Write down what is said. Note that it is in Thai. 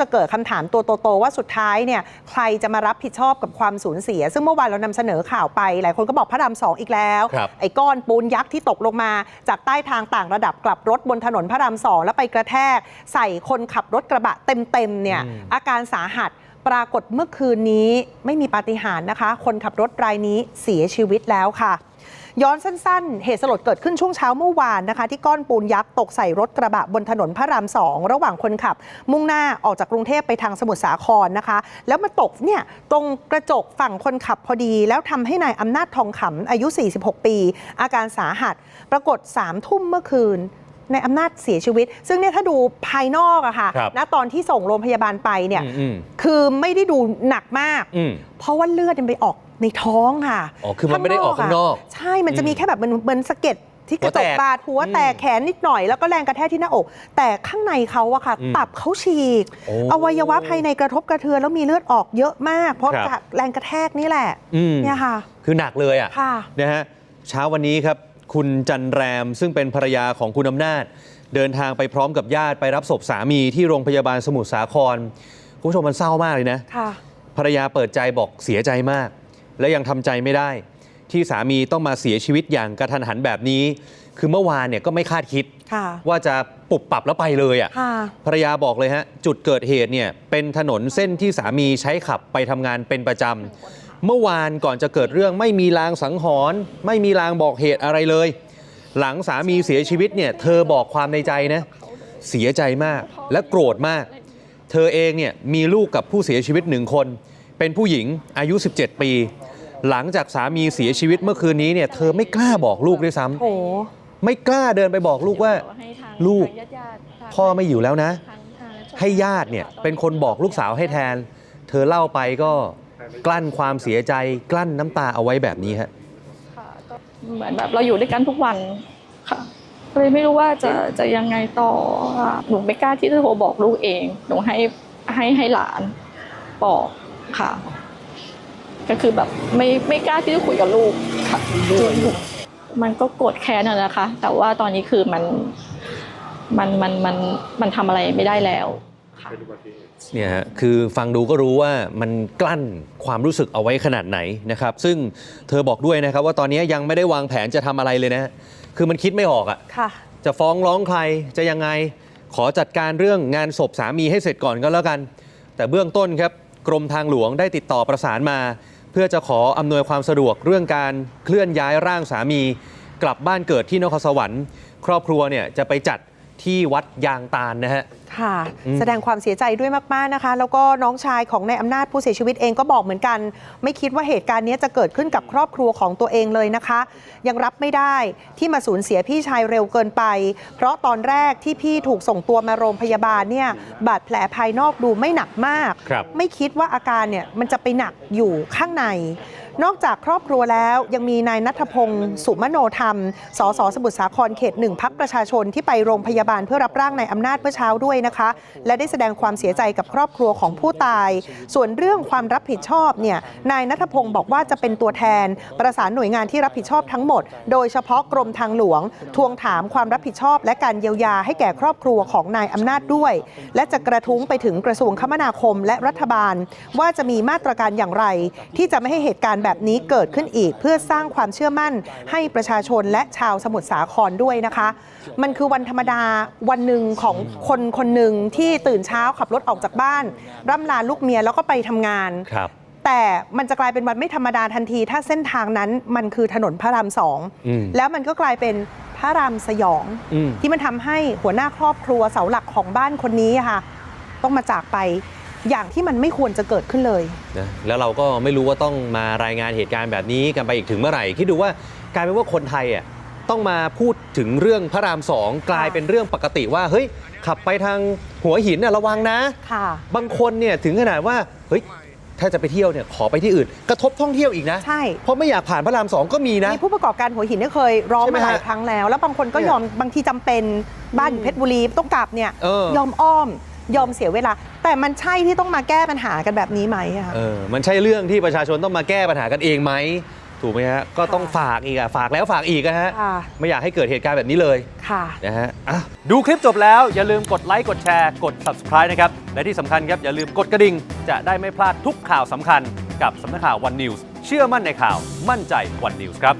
จะเกิดคำถามตัวโตๆว่าสุดท้ายเนี่ยใครจะมารับผิดชอบกับความสูญเสีย ซึ่งเมื่อวานเรานำเสนอข่าวไป หลายคนก็บอกพระรามสองอีกแล้วครับไอ้ก้อนปูนยักษ์ที่ตกลงมา จากใต้ทางต่างระดับกลับรถบนถนนพระรามสองแล้วไปกระแทก ใส่คนขับรถกระบะเต็มๆเนี่ยอาการสาหัส ปรากฏเมื่อคืนนี้ไม่มีปาฏิหาริย์นะคะ คนขับรถรายนี้เสียชีวิตแล้วค่ะ ย้อนสั้นๆ เหตุสลดเกิดขึ้นช่วงเช้าเมื่อวานนะคะ ที่ก้อนปูนยักษ์ตกใส่รถกระบะบนถนนพระรามสองระหว่างคนขับ มุ่งหน้าออกจากกรุงเทพไปทางสมุทรสาครนะคะ แล้วมาตกเนี่ยตรงกระจกฝั่งคนขับพอดี แล้วทำให้นายอำนาจทองขำอายุ 46 ปี อาการสาหัส ปรากฏ3ามทุ่มเมื่อคืน ในอำนาจเสียชีวิต ซึ่งเนี่ยถ้าดูภายนอกอะค่ะครับณตอนที่ส่งโรงพยาบาลไปเนี่ย อืมอืมคือไม่ได้ดูหนักมาก อืม เพราะว่าเลือดมันไปออกในท้องค่ะอ๋อคือมันไม่ได้ออกข้างนอกะใช่ มันจะมีแค่แบบเหมือนเหมือนสะเก็ดที่กระจกหัวแตกบาดหัวอืมแตกแขนนิดหน่อยแล้วก็แรงกระแทกที่หน้าอก แต่ข้างในเขาอะค่ะ อืมตับเขาฉีก โอ้อวัยวะภายในกระทบกระเทือนแล้วมีเลือดออกเยอะมาก เพราะครับ จากแรงกระแทกนี่แหละ อืมเนี่ยค่ะ คือหนักเลยอะค่ะ นะฮะเช้าวันนี้ครับ คุณจันแรม ซึ่งเป็นภรรยาของคุณอำนาจ เดินทางไปพร้อมกับญาติไปรับศพสามีที่โรงพยาบาลสมุทรสาครคุณผู้ชมมันเศร้ามากเลยนะค่ะภรรยาเปิดใจบอกเสียใจมาก และยังทำใจไม่ได้ ที่สามีต้องมาเสียชีวิตอย่างกระทันหันแบบนี้ คือเมื่อวานเนี่ยก็ไม่คาดคิดค่ะว่าจะปุบปับแล้วไปเลยอะค่ะภรรยาบอกเลยฮะจุดเกิดเหตุเนี่ยเป็นถนนเส้นที่สามีใช้ขับไปทำงานเป็นประจำ เมื่อวานก่อนจะเกิดเรื่องไม่มีลางสังหรณ์ไม่มีลางบอกเหตุอะไรเลย หลังสามีเสียชีวิตเนี่ยเธอบอกความในใจนะเสียใจมากและโกรธมาก เธอเองเนี่ยมีลูกกับผู้เสียชีวิตหนึ่งคน เป็นผู้หญิงอายุ 17 ปี หลังจากสามีเสียชีวิตเมื่อคืนนี้เนี่ยเธอไม่กล้าบอกลูกด้วยซ้ำโอ้ไม่กล้าเดินไปบอกลูกว่า ลูกพ่อไม่อยู่แล้วนะ ให้ญาติเนี่ยเป็นคนบอกลูกสาวให้แทน เธอเล่าไปก็ กลั้นความเสียใจกลั้นน้ำตาเอาไว้แบบนี้ฮะค่ะก็เหมือนแบบเราอยู่ด้วยกันทุกวันค่ะเลยไม่รู้ว่าจะจะยังไงต่อค่ะหนูไม่กล้าที่จะโทรบอกลูกเอง หนูให้ให้ให้หลานบอกค่ะ ก็คือแบบไม่ไม่กล้าที่จะคุยกับลูกค่ะมันก็โกรธแค้นอะนะคะ แต่ว่าตอนนี้คือมันมันมันมันมันทำอะไรไม่ได้แล้ว ค่ะเนี่ยฮะคือฟังดูก็รู้ว่ามันกลั้นความรู้สึกเอาไว้ขนาดไหนนะครับ ซึ่งเธอบอกด้วยนะครับ ว่าตอนนี้ยังไม่ได้วางแผนจะทำอะไรเลยนะคือมันคิดไม่ออกอะค่ะ จะฟ้องร้องใครจะยังไง ขอจัดการเรื่องงานศพสามีให้เสร็จก่อนก็แล้วกัน แต่เบื้องต้นครับ กรมทางหลวงได้ติดต่อประสานมา เพื่อจะขออำนวยความสะดวกเรื่องการเคลื่อนย้ายร่างสามี กลับบ้านเกิดที่นครสวรรค์ ครอบครัวเนี่ยจะไปจัด ที่วัดยางตาลนะฮะ ค่ะอืมแสดงความเสียใจด้วยมาก ๆ นะคะ แล้วก็น้องชายของนายอำนาจผู้เสียชีวิตเองก็บอกเหมือนกัน ไม่คิดว่าเหตุการณ์นี้จะเกิดขึ้นกับครอบครัวของตัวเองเลยนะคะ ยังรับไม่ได้ที่มาสูญเสียพี่ชายเร็วเกินไป เพราะตอนแรกที่พี่ถูกส่งตัวมาโรงพยาบาลเนี่ยบาดแผลภายนอกดูไม่หนักมากครับไม่คิดว่าอาการเนี่ยมันจะไปหนักอยู่ข้างใน นอกจากครอบครัวแล้วยังมีนายนัทพงศ์สุมโนธรรม สสสมุทรสาครเขตหนึ่งพักประชาชนที่ไปโรงพยาบาลเพื่อรับร่างนายอำนาจเมื่อเช้าด้วยนะคะ และได้แสดงความเสียใจกับครอบครัวของผู้ตาย ส่วนเรื่องความรับผิดชอบเนี่ยนายนัทพงศ์บอกว่าจะเป็นตัวแทน ประสานหน่วยงานที่รับผิดชอบทั้งหมด โดยเฉพาะกรมทางหลวง ทวงถามความรับผิดชอบ และการเยียวยาให้แก่ครอบครัวของนายอำนาจด้วย และจะกระทุ้งไปถึงกระทรวงคมนาคมและรัฐบาล ว่าจะมีมาตรการอย่างไร ที่จะไม่ให้เหตุการณ์แบบนี้เกิดขึ้นอีก เพื่อสร้างความเชื่อมั่นให้ประชาชนและชาวสมุทรสาครด้วยนะคะ มันคือวันธรรมดาวันหนึ่งของคนคนหนึ่งที่ตื่นเช้าขับรถออกจากบ้าน ร่ำลาลูกเมียแล้วก็ไปทำงานครับแต่มันจะกลายเป็นวันไม่ธรรมดาทันที ถ้าเส้นทางนั้นมันคือถนนพระรามสองอืมแล้วมันก็กลายเป็นพระรามสยองอืมที่มันทำให้หัวหน้าครอบครัวเสาหลักของบ้านคนนี้อะค่ะ ต้องมาจากไป อย่างที่มันไม่ควรจะเกิดขึ้นเลยนะแล้วเราก็ไม่รู้ว่าต้องมารายงานเหตุการณ์แบบนี้กันไปอีกถึงเมื่อไหร่คิดดูว่ากลายเป็นว่าคนไทยอะต้องมาพูดถึงเรื่องพระรามสองกลายเป็นเรื่องปกติว่าเฮ้ยขับไปทางหัวหินน่ะระวังนะค่ะบางคนเนี่ยถึงขนาดว่าเฮ้ยถ้าจะไปเที่ยวเนี่ยขอไปที่อื่น กระทบท่องเที่ยวอีกนะใช่เพราะไม่อยากผ่านพระรามสองก็มีนะมีผู้ประกอบการหัวหินเนี่ยเคยร้องใช่ไหมมาหลายฮะครั้งแล้ว แล้วบางคนก็เนี่ยยอมบางทีจำเป็นบ้านอยู่เพชรบุรีต้องกลับเนี่ยเออยอมอ้อม ยอมเสียเวลา แต่มันใช่ที่ต้องมาแก้ปัญหากันแบบนี้ไหมอะเออมันใช่เรื่องที่ประชาชนต้องมาแก้ปัญหากันเองไหมถูกไหมฮะก็ต้องค่ะฝากอีกอะฝากแล้วฝากอีกอะฮะค่ะ ไม่อยากให้เกิดเหตุการณ์แบบนี้เลยค่ะ นะฮะอะ ดูคลิปจบแล้วอย่าลืมกดไลค์กดแชร์กด subscribe นะครับ และที่สำคัญครับ อย่าลืมกดกระดิ่ง จะได้ไม่พลาดทุกข่าวสำคัญกับสำนักข่าว One News เชื่อมั่นในข่าวมั่นใจ One News ครับ